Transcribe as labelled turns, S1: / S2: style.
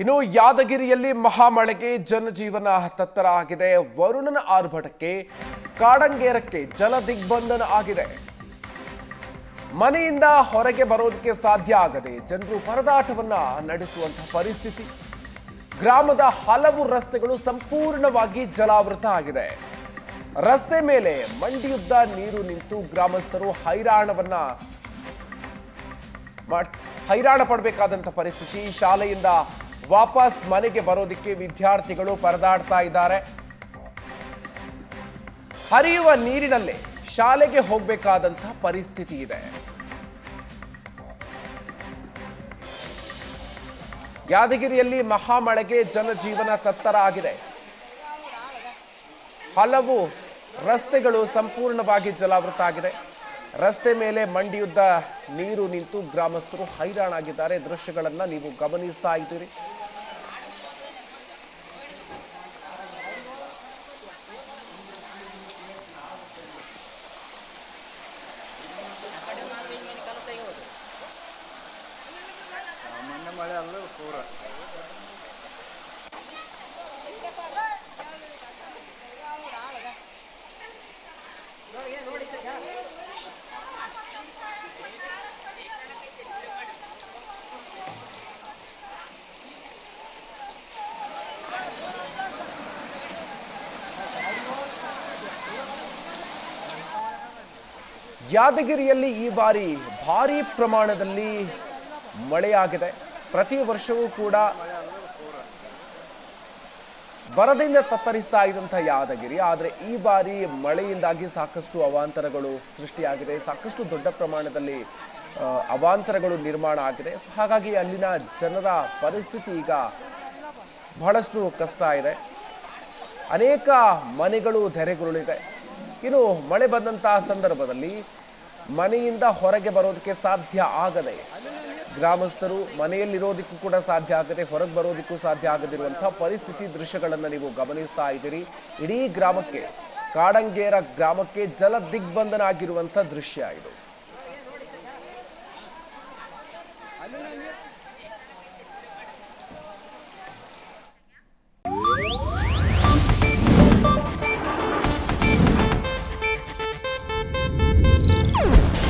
S1: ಇನ್ನು ಯಾದಗಿರಿಯಲ್ಲಿ ಮಹಾಮಳೆಗೆ ಜನಜೀವನ ತತ್ತರ ಆಗಿದೆ. ವರುಣನ ಆರ್ಭಟಕ್ಕೆ ಕಾಡಂಗೇರಕ್ಕೆ ಜಲ ದಿಗ್ಬಂಧನ ಆಗಿದೆ. ಮನೆಯಿಂದ ಹೊರಗೆ ಬರೋದಕ್ಕೆ ಸಾಧ್ಯ ಆಗದೆ ಜನರು ಪರದಾಟವನ್ನ ನಡೆಸುವಂತಹ ಪರಿಸ್ಥಿತಿ. ಗ್ರಾಮದ ಹಲವು ರಸ್ತೆಗಳು ಸಂಪೂರ್ಣವಾಗಿ ಜಲಾವೃತ ಆಗಿದೆ. ರಸ್ತೆ ಮೇಲೆ ಮಂಡಿಯುದ್ದ ನೀರು ನಿಂತು ಗ್ರಾಮಸ್ಥರು ಹೈರಾಣವನ್ನ ಹೈರಾಣ ಪಡಬೇಕಾದಂತಹ ಪರಿಸ್ಥಿತಿ. ಶಾಲೆಯಿಂದ ವಾಪಸ್ ಮನೆಗೆ ಬರೋದಕ್ಕೆ ವಿದ್ಯಾರ್ಥಿಗಳು ಪರದಾಡ್ತಾ ಇದ್ದಾರೆ. ಹರಿಯುವ ನೀರಿನಲ್ಲೇ ಶಾಲೆಗೆ ಹೋಗಬೇಕಾದಂತಹ ಪರಿಸ್ಥಿತಿ ಇದೆ. ಯಾದಗಿರಿಯಲ್ಲಿ ಮಹಾಮಳೆಗೆ ಜನಜೀವನ ತತ್ತರ ಆಗಿದೆ. ಹಲವು ರಸ್ತೆಗಳು ಸಂಪೂರ್ಣವಾಗಿ ಜಲಾವೃತ ಆಗಿದೆ. ರಸ್ತೆ ಮೇಲೆ ಮಂಡಿಯುದ್ದ ನೀರು ನಿಂತು ಗ್ರಾಮಸ್ಥರು ಹೈರಾಣಾಗಿದ್ದಾರೆ. ದೃಶ್ಯಗಳನ್ನು ನೀವು ಗಮನಿಸ್ತಾ ಇದ್ದೀರಿ.
S2: ಪೂರ.
S1: ಯಾದಗಿರಿಯಲ್ಲಿ ಈ ಬಾರಿ ಭಾರಿ ಪ್ರಮಾಣದಲ್ಲಿ ಮಳೆಯಾಗಿದೆ. ಪ್ರತಿ ವರ್ಷವೂ ಕೂಡ ಬರದಿಂದ ತತ್ತರಿಸ್ತಾ ಇದ್ದಂತಹ ಯಾದಗಿರಿ, ಆದರೆ ಈ ಬಾರಿ ಮಳೆಯಿಂದಾಗಿ ಸಾಕಷ್ಟು ಅವಾಂತರಗಳು ಸೃಷ್ಟಿಯಾಗಿದೆ. ಸಾಕಷ್ಟು ದೊಡ್ಡ ಪ್ರಮಾಣದಲ್ಲಿ ಅವಾಂತರಗಳು ನಿರ್ಮಾಣ ಆಗಿದೆ. ಹಾಗಾಗಿ ಅಲ್ಲಿನ ಜನರ ಪರಿಸ್ಥಿತಿ ಈಗ ಬಹಳಷ್ಟು ಕಷ್ಟ ಇದೆ. ಅನೇಕ ಮನೆಗಳು ಧರೆಗುರುಳಿದೆ. ಇನ್ನು ಮಳೆ ಬಂದಂತಹ ಸಂದರ್ಭದಲ್ಲಿ ಮನೆಯಿಂದ ಹೊರಗೆ ಬರೋದಕ್ಕೆ ಸಾಧ್ಯ ಆಗದೆ ಗ್ರಾಮಸ್ಥರು ಮನೆಯಲ್ಲಿರೋದಕ್ಕೂ ಕೂಡ ಸಾಧ್ಯ ಆಗದೆ ಹೊರಗೆ ಬರೋದಕ್ಕೂ ಸಾಧ್ಯ ಆಗದಿರುವಂತಹ ಪರಿಸ್ಥಿತಿ ದೃಶ್ಯಗಳನ್ನು ನೀವು ಗಮನಿಸ್ತಾ ಇದ್ದೀರಿ. ಇಡೀ ಗ್ರಾಮಕ್ಕೆ ಕಾಡಂಗೇರ ಗ್ರಾಮಕ್ಕೆ ಜಲ ದಿಗ್ಬಂಧನ ಆಗಿರುವಂಥ ದೃಶ್ಯ ಇದು.